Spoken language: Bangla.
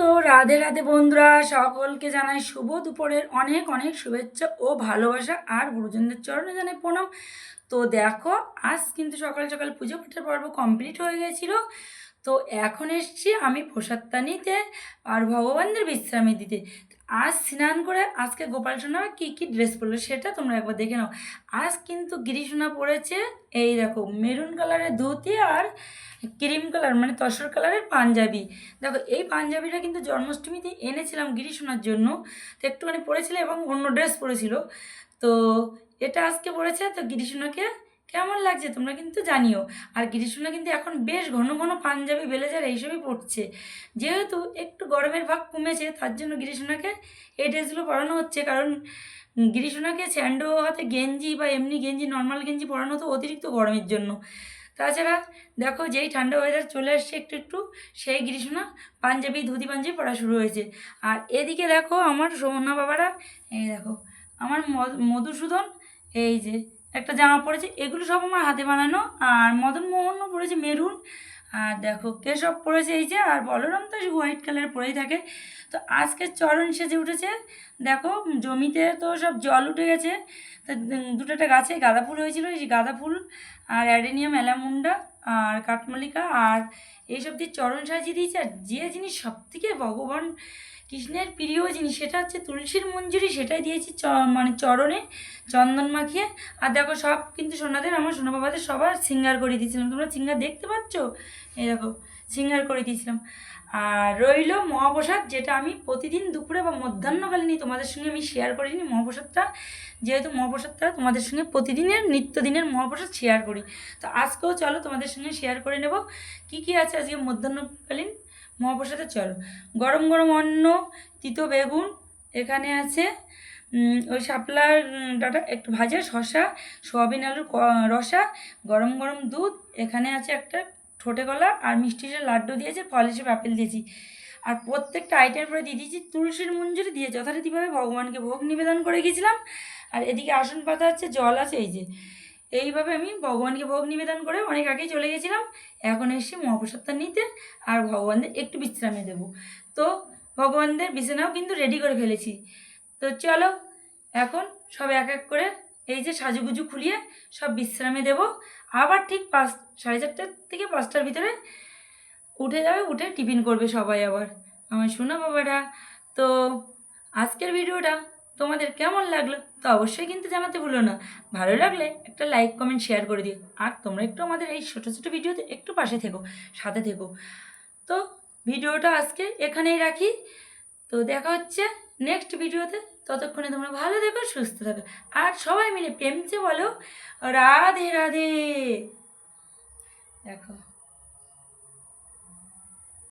তো রাধে রাধে বন্ধুরা, সকলকে জানাই শুভ দুপুরের অনেক অনেক শুভেচ্ছা ও ভালোবাসা আর গুরুজনদের চরণে জানাই প্রণাম। তো দেখো, আজ কিন্তু সকাল সকাল পুজো পাঠের পর্ব কমপ্লিট হয়ে গেছিল। তো এখন এসছি আমি প্রসাদটা নিতে আর ভগবানদের বিশ্রামে দিতে। আজ স্নান করে আজকে গোপাল সোনা কী কী ড্রেস পরলো সেটা তোমরা একবার দেখে নাও। আজ কিন্তু গিরিশোনা পরেছে, এই দেখো মেরুন কালারের ধুতি আর ক্রিম কালার মানে তসর কালারের পাঞ্জাবি। দেখো, এই পাঞ্জাবিটা কিন্তু জন্মাষ্টমীতে এনেছিলাম গিরিশোনার জন্য। তো একটুখানি পরেছিল এবং অন্য ড্রেস পরেছিল। তো এটা আজকে পরেছে, তো গিরিশোনাকে কেমন লাগছে তোমরা কিন্তু জানিও। আর গিরিশোনা কিন্তু এখন বেশ ঘন ঘন পাঞ্জাবি, ব্লেজার এইসবই পড়ছে যেহেতু একটু গরমের ভাগ কমেছে, তার জন্য গিরিশোনাকে এই ড্রেসগুলো পরানো হচ্ছে। কারণ গিরিশোনাকে স্যান্ডো হাতে গেঞ্জি বা এমনি গেঞ্জি, নর্মাল গেঞ্জি পরানো তো অতিরিক্ত গরমের জন্য। তাছাড়া দেখো যেই ঠান্ডা ওয়েদার চলে আসছে একটু একটু, সেই গ্রীষ্মা পাঞ্জাবি, ধুতি, পাঞ্জাবি পরা শুরু হয়েছে। আর এদিকে দেখো আমার সোমনা বাবারা, এই দেখো, আমার মধু- মধুসূদন, এই যে একটা জামা পরেছে, এগুলো সব আমার হাতে বানানো। আর মদন মোহনও পরেছে মেরুন। আর দেখো কেশব পরেছে এই যে, আর বলরাম তো হোয়াইট কালার পরেই থাকে। তো আজকে চরণ সেজে উঠেছে। দেখো জমিতে তো সব জল উঠে গেছে। তো দুটো একটা গাছে গাঁদা ফুল হয়েছিল যে গাঁদা ফুল। আর অ্যাডেনিয়াম, অ্যালামুন্ডা, আর কাঠমল্লিকা, আর এইসব দিয়ে চরণ সাজিয়ে দিয়েছে, আর যে জিনিস সব থেকে ভগবান কৃষ্ণের প্রিয় জিনিস, সেটা হচ্ছে তুলসীর মঞ্জুরি, সেটাই দিয়েছি চ মানে চরণে চন্দন মাখিয়ে। আর দেখো, সব কিন্তু সোনাদের, আমার সোনা বাবাদের সবার সিঙ্গার করে দিয়েছিলাম। তোমরা সিঙ্গার দেখতে পাচ্ছ? এই দেখো সিঙ্গার করে দিয়েছিলাম। আর রইল মহাপ্রসাদ, যেটা আমি প্রতিদিন দুপুরে বা মধ্যাহ্নকালীনই তোমাদের সঙ্গে আমি শেয়ার করিনি। মহাপ্রসাদটা, যেহেতু মহাপ্রসাদটা তোমাদের সঙ্গে প্রতিদিনের, নিত্যদিনের মহাপ্রসাদ শেয়ার করি। তো আজকেও চলো তোমাদের সঙ্গে শেয়ার করে নেব। কি কি আছে আজকে মধ্যাহ্নকালীন? মহাপ্রসাদে চলো। গরম গরম অন্ন, তিতো বেগুন, এখানে আছে ওই শাপলার ডাটা, একটু ভাজা শশা সোয়াবিন আলুর রসা, গরম গরম দুধ, এখানে আছে একটা ঠোঁটে কলা আর মিষ্টির লাড্ডু দিয়েছে ফল হিসেবে আপেল দিয়েছি। আর প্রত্যেকটা আইটেম পরে দিয়ে দিয়েছি, তুলসীর মঞ্জুরি দিয়ে যথারীতিভাবে ভগবানকে ভোগ নিবেদন করে গেছিলাম আর এদিকে আসন পাতা আছে, জল আছে, এই যে। এইভাবে আমি ভগবানকে ভোগ নিবেদন করে অনেক আগেই চলে গেছিলাম এখন এসে মহাপ্রসাদটা নিতে আর ভগবানদের একটু বিশ্রামে দেবো। তো ভগবানদের বিছানাও কিন্তু রেডি করে ফেলেছি। তো চলো, এখন সব এক এক করে এই যে সাজুগুজু খুলিয়ে সব বিশ্রামে দেব। আবার ঠিক পাঁচ, সাড়ে চারটার থেকে পাঁচটার ভিতরে উঠে যাবে, উঠে টিফিন করবে সবাই আবার। আমার শোনো বাবারা, তো আজকের ভিডিওটা তোমাদের কেমন লাগল তো অবশ্যই কিন্তু জানাতে ভুলো না। ভালো লাগলে একটা লাইক কমেন্ট শেয়ার করে দিও। আর তোমরা একটু আমাদের এই ছোটো ছোটো ভিডিওতে একটু পাশে থেকো, সাথে থেকো। তো ভিডিওটা আজকে এখানেই রাখি। তো দেখা হচ্ছে নেক্সট ভিডিওতে। ততক্ষণে তোমরা ভালো থেকো সুস্থ থাকো। আর সবাই মিলে প্রেমচে বলো রাধে রাধে। দেখো।